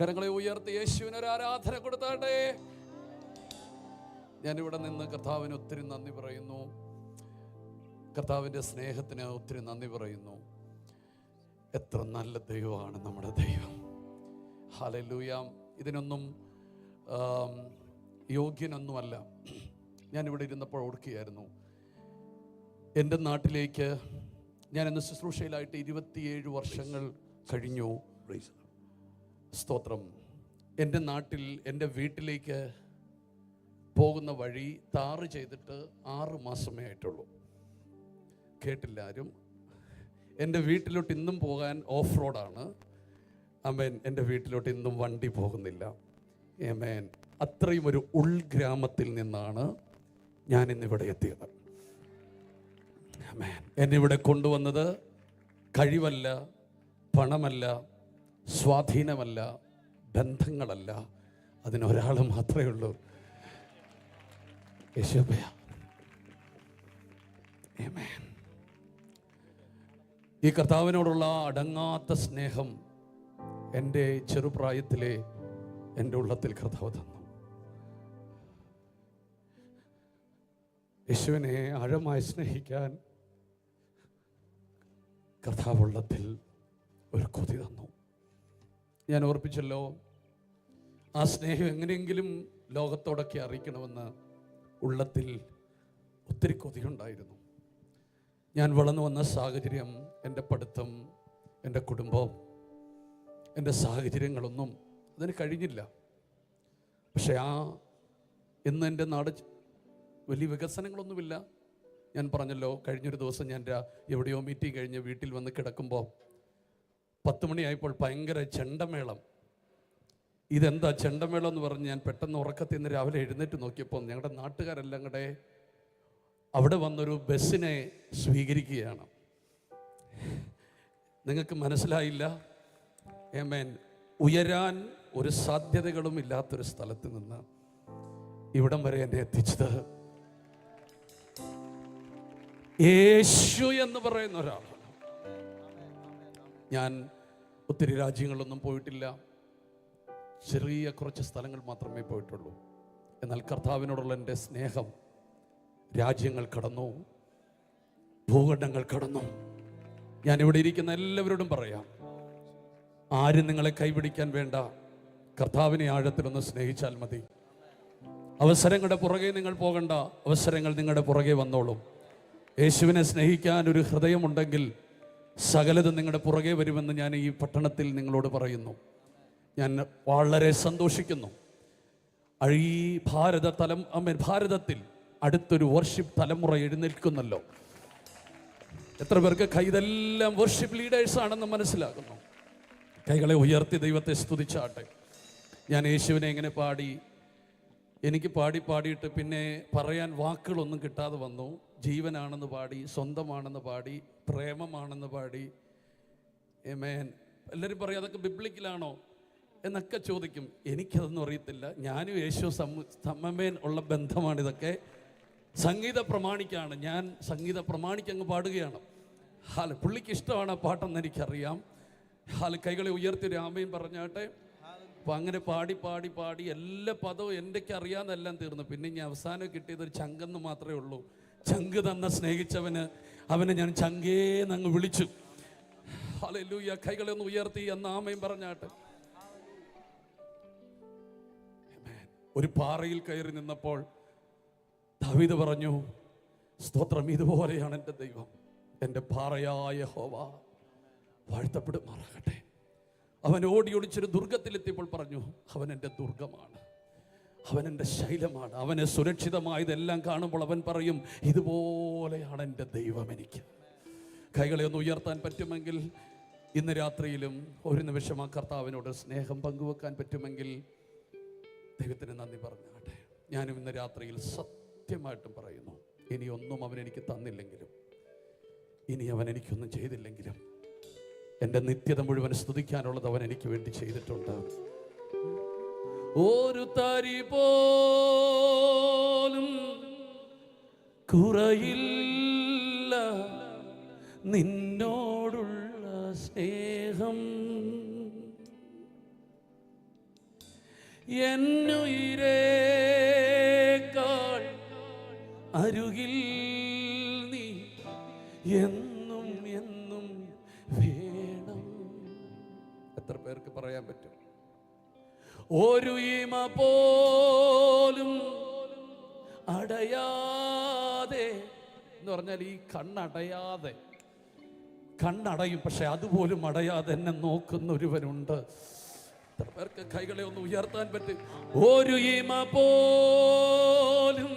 കരങ്ങളെ ഉയർത്തി യേശുവിനൊരു ആരാധന കൊടുത്താട്ടെ. ഞാനിവിടെ നിന്ന് കർത്താവിന് ഒത്തിരി നന്ദി പറയുന്നു. കർത്താവിന്റെ സ്നേഹത്തിന് ഒത്തിരി നന്ദി പറയുന്നു. എത്ര നല്ല ദൈവമാണ് നമ്മുടെ ദൈവം. ഹലലൂയാം ഇതിനൊന്നും യോഗ്യനൊന്നുമല്ല. ഞാനിവിടെ ഇരുന്നപ്പോൾ ഓർക്കുകയായിരുന്നു. എന്റെ നാട്ടിലേക്ക് ഞാൻ ഇന്ന് ശുശ്രൂഷയിലായിട്ട് ഇരുപത്തിയേഴ് വർഷങ്ങൾ കഴിഞ്ഞു. സ്തോത്രം. എന്റെ നാട്ടിൽ എന്റെ വീട്ടിലേക്ക് പോകുന്ന വഴി താറ് ചെയ്തിട്ട് ആറ് മാസമേ ആയിട്ടുള്ളൂ. കേട്ടില്ല ആരും? എന്റെ വീട്ടിലോട്ട് ഇന്നും പോകാൻ ഓഫ് റോഡാണ് അമേൻ എന്റെ വീട്ടിലോട്ട് ഇന്നും വണ്ടി പോകുന്നില്ല. ഏമേൻ അത്രയും ഒരു ഉൾഗ്രാമത്തിൽ നിന്നാണ് ഞാൻ ഇന്നിവിടെ എത്തിയത്. ആമേൻ എന്നെ ഇവിടെ കൊണ്ടുവന്നത് കഴിവല്ല പണമല്ല സ്വാധീനമല്ല ബന്ധങ്ങളല്ല. അതിനൊരാൾ മാത്രമേ ഉള്ളൂ. യശോബയ ഈ കർത്താവിനോടുള്ള അടങ്ങാത്ത സ്നേഹം എന്റെ ചെറുപ്രായത്തിലെ എന്റെ ഉള്ളത്തിൽ കർത്താവ് തന്നു. യേശുവിനെ ആഴമായി സ്നേഹിക്കാൻ കർത്താവ് ഉള്ളത്തിൽ ഒരു കൊതി തന്നു. ഞാൻ ഓർപ്പിച്ചല്ലോ ആ സ്നേഹം എങ്ങനെയെങ്കിലും ലോകത്തോടൊക്കെ അറിയിക്കണമെന്ന് ഉള്ളത്തിൽ ഒത്തിരി കൊതിയുണ്ടായിരുന്നു. ഞാൻ വളർന്നു വന്ന സാഹചര്യം എന്റെ പഠിത്തം എന്റെ കുടുംബം എന്റെ സാഹചര്യങ്ങളൊന്നും അതിന് കഴിഞ്ഞില്ല. പക്ഷെ ആ ഇന്ന് എന്റെ നാട് വലിയ വികസനങ്ങളൊന്നുമില്ല. ഞാൻ പറഞ്ഞല്ലോ കഴിഞ്ഞൊരു ദിവസം ഞാൻ എവിടെയോ മീറ്റിംഗ് കഴിഞ്ഞ് വീട്ടിൽ വന്ന് കിടക്കുമ്പോൾ പത്ത് മണിയായപ്പോൾ ഭയങ്കര ചെണ്ടമേളം. ഇതെന്താ ചെണ്ടമേളം എന്ന് പറഞ്ഞ് ഞാൻ പെട്ടെന്ന് ഉറക്കത്തിൽ നിന്ന് രാവിലെ എഴുന്നേറ്റ് നോക്കിയപ്പോൾ ഞങ്ങളുടെ നാട്ടുകാരെല്ലാം കൂടെ അവിടെ വന്നൊരു ബസ്സിനെ സ്വീകരിക്കുകയാണ്. നിങ്ങൾക്ക് മനസ്സിലായില്ല? ഏമേൻ ഉയരാൻ ഒരു സാധ്യതകളും ഇല്ലാത്തൊരു സ്ഥലത്ത് നിന്ന് ഇവിടം വരെ എന്നെ എത്തിച്ചത്. യേശു എന്ന് പറയുന്ന ഒരാളാണ്. ഞാൻ ഒത്തിരി രാജ്യങ്ങളൊന്നും പോയിട്ടില്ല. ചെറിയ കുറച്ച് സ്ഥലങ്ങൾ മാത്രമേ പോയിട്ടുള്ളൂ. എന്നാൽ കർത്താവിനോടുള്ള എന്റെ സ്നേഹം രാജ്യങ്ങൾ കടന്നു. ഭൂഖണ്ഡങ്ങൾ കടന്നു. ഞാൻ ഇവിടെ ഇരിക്കുന്ന എല്ലാവരോടും പറയാം ആരും നിങ്ങളെ കൈപിടിക്കാൻ വേണ്ട. കർത്താവിനെ ആഴത്തിലൊന്ന് സ്നേഹിച്ചാൽ മതി. അവസരങ്ങളുടെ പുറകെ നിങ്ങൾ പോകണ്ട. അവസരങ്ങൾ നിങ്ങളുടെ പുറകെ വന്നോളും. യേശുവിനെ സ്നേഹിക്കാൻ ഒരു ഹൃദയമുണ്ടെങ്കിൽ സകലതും നിങ്ങളുടെ പുറകെ വരുമെന്ന് ഞാൻ ഈ പട്ടണത്തിൽ നിങ്ങളോട് പറയുന്നു. ഞാൻ വളരെ സന്തോഷിക്കുന്നു. ഈ ഭാരത തലം ഭാരതത്തിൽ അടുത്തൊരു വർഷിപ്പ് തലമുറ എഴുന്നേൽക്കുന്നല്ലോ. എത്ര പേർക്ക് കൈതെല്ലാം വർഷിപ്പ് ലീഡേഴ്സ് ആണെന്ന് മനസ്സിലാക്കുന്നു. കൈകളെ ഉയർത്തി ദൈവത്തെ സ്തുതിച്ചാട്ടെ. ഞാൻ യേശുവിനെ എങ്ങനെ പാടി എനിക്ക് പാടി പാടിയിട്ട് പിന്നെ പറയാൻ വാക്കുകളൊന്നും കിട്ടാതെ വന്നു. ജീവനാണെന്ന് പാടി സ്വന്തമാണെന്ന് പാടി പ്രേമമാണെന്ന് പാടി. എമേൻ എല്ലാവരും പറയും അതൊക്കെ ബിബ്ലിക്കലാണോ എന്നൊക്കെ ചോദിക്കും. എനിക്കതൊന്നും അറിയത്തില്ല. ഞാനും യേശു സമ്മേൻ ഉള്ള ബന്ധമാണിതൊക്കെ സംഗീത പ്രമാണിക്കാണ്. ഞാൻ സംഗീത പ്രമാണിക്ക് അങ്ങ് പാടുകയാണ്. ഹാൽ പുള്ളിക്ക് ഇഷ്ടമാണ് ആ പാട്ടെന്ന് എനിക്കറിയാം. ഹാൽ കൈകളെ ഉയർത്തി ഒരു ആമയും പറഞ്ഞാട്ടെ. അപ്പം അങ്ങനെ പാടി പാടി പാടി എല്ലാ പദവും എന്റെക്ക് അറിയാമെന്നെല്ലാം തീർന്നു. പിന്നെ ഇനി അവസാനം കിട്ടിയത് ഒരു ചങ്കെന്ന് മാത്രമേ ഉള്ളൂ. ചങ്ക് തന്ന സ്നേഹിച്ചവന് അവനെ ഞാൻ ചങ്കേന്ന് അങ്ങ് വിളിച്ചു. ഹലൂയ കൈകളെ ഒന്ന് ഉയർത്തി എന്ന ആമയും പറഞ്ഞാട്ട്. ഒരു പാറയിൽ കയറി നിന്നപ്പോൾ ദാവീദ് പറഞ്ഞു സ്തോത്രം ഇതുപോലെയാണ് എന്റെ ദൈവം. എന്റെ പാറയായ ഹോവ വാഴ്ത്തപ്പെടുമാറാകട്ടെ. അവൻ ഓടി ദുർഗത്തിലെത്തിയപ്പോൾ പറഞ്ഞു അവൻ എന്റെ ദുർഗമാണ്. അവൻ എന്റെ ശൈലമാണ് അവനെ സുരക്ഷിതമായതെല്ലാം കാണുമ്പോൾ അവൻ പറയും ഇതുപോലെയാണ് എന്റെ ദൈവം എനിക്ക്. കൈകളെ ഒന്ന് ഉയർത്താൻ പറ്റുമെങ്കിൽ ഇന്ന് രാത്രിയിലും ഒരു നിമിഷം ആ കർത്താവിനോട് സ്നേഹം പങ്കുവെക്കാൻ പറ്റുമെങ്കിൽ ദൈവത്തിന് നന്ദി പറഞ്ഞാട്ടെ. ഞാനും ഇന്ന് രാത്രിയിൽ സത്യമായിട്ടും പറയുന്നു ഇനിയൊന്നും അവൻ എനിക്ക് തന്നില്ലെങ്കിലും ഇനി അവൻ എനിക്കൊന്നും ചെയ്തില്ലെങ്കിലും എന്റെ നിത്യത മുഴുവൻ സ്തുതിക്കാനുള്ളത് അവൻ എനിക്ക് വേണ്ടി ചെയ്തിട്ടുണ്ട്. ഒരു തരി പോലും കുറയില്ല. നിന്നോടുള്ള സ്നേഹം എന്നുയിരേക്കാൾ അരുകിൽ നീ എന്നും എന്നും വേണം. എത്ര പേർക്ക് പറയാൻ പറ്റും? ഒരു ഇമ പോലും അടയാതെ എന്ന് പറഞ്ഞാൽ ഈ കണ്ണടയാതെ. കണ്ണടയും പക്ഷെ അതുപോലും അടയാതെ എന്നെ നോക്കുന്ന ഒരുവനുണ്ട്. പേർക്ക് കൈകളെ ഒന്ന് ഉയർത്താൻ പറ്റും. ഒരു ഇമ പോലും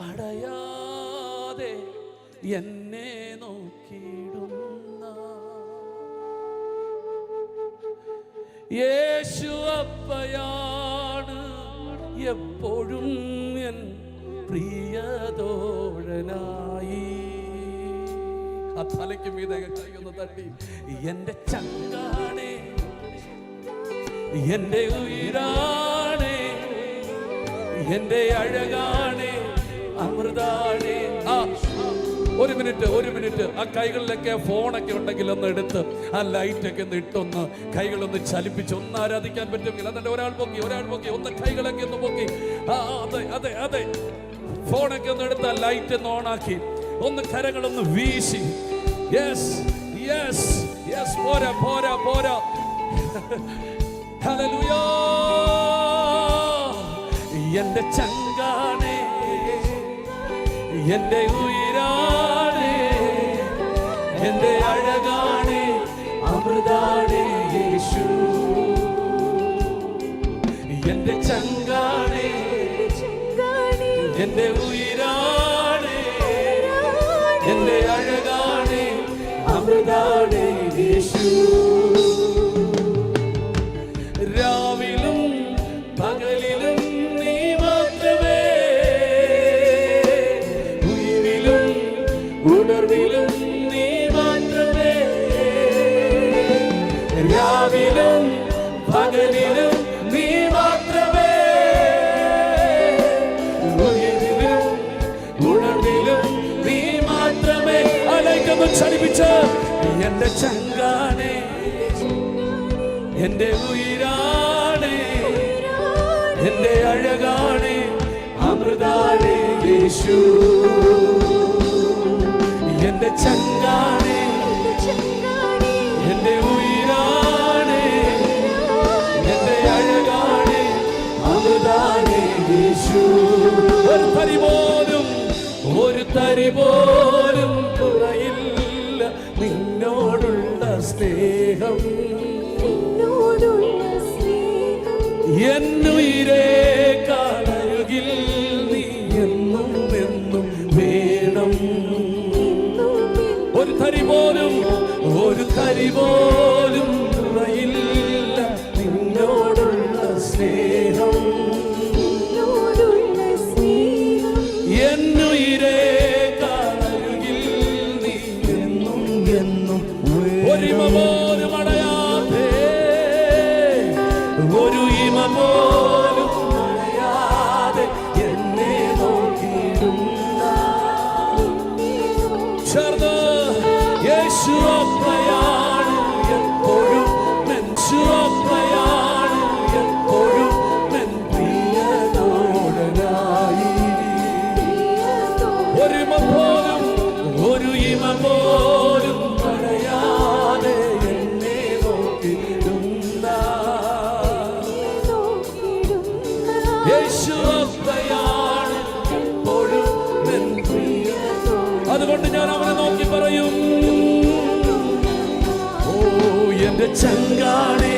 അടയാതെ എന്നെ നോക്കിയിടുന്ന യേശു അപ്പയാണ് എപ്പോഴും എൻ പ്രിയതോഴനായി. ആ തലയ്ക്ക് മീത കൈയൊന്ന് തട്ടി. എന്റെ ചങ്കാണേ എന്റെ ഉയരാണേ എന്റെ അഴകാണേ അമൃതാണേ ഒരു മിനിറ്റ് ഒരു മിനിറ്റ്. ആ കൈകളിലൊക്കെ ഫോണൊക്കെ ഉണ്ടെങ്കിൽ ഒന്ന് എടുത്ത് ആ ലൈറ്റൊക്കെ ഒന്ന് ഇട്ടൊന്ന് കൈകളൊന്ന് ചലിപ്പിച്ച് ഒന്ന് ആരാധിക്കാൻ പറ്റുമെങ്കിൽ അതെ ഒരാൾ പൊക്കി ഒരാൾ പൊക്കി ഒന്ന് കൈകളൊക്കെ ഒന്ന് പൊക്കി. ആ അതെ അതെ അതെ. ഫോണൊക്കെ ഒന്ന് എടുത്ത് ആ ലൈറ്റ് ഒന്ന് ഓണാക്കി ഒന്ന് കരങ്ങളൊന്ന് വീശി. യെസ് യെസ് യെസ് പോരാ പോരാ പോരാ. എന്റെ ചങ്കാനേ എന്റെ ഉയരാണേ എന്റെ അഴകാണ് അമൃതാണ് യേശു. എന്റെ ചങ്കാണ് എന്റെ ഉയരാണ് എന്റെ അഴകാണേ അലൈക്കൊന്ന് ചലിപ്പിച്ച് എന്റെ ചങ്കാനെ എന്റെ ഉയരാണ്. എന്റെ അഴകാണ്. അമൃതാണ് യേശു. എന്റെ ചങ്കാണ്. എന്റെ ഉയിരാണ്. എന്റെ അഴകാണ്. അമൃതാണ് യേശു. ഒരു തരി പോലും ഒരു തരി സ്നേഹം. എപ്പോഴും അതുകൊണ്ട് ഞാൻ അവനെ നോക്കി പറയും ഓ എന്റെ ചങ്കാണേ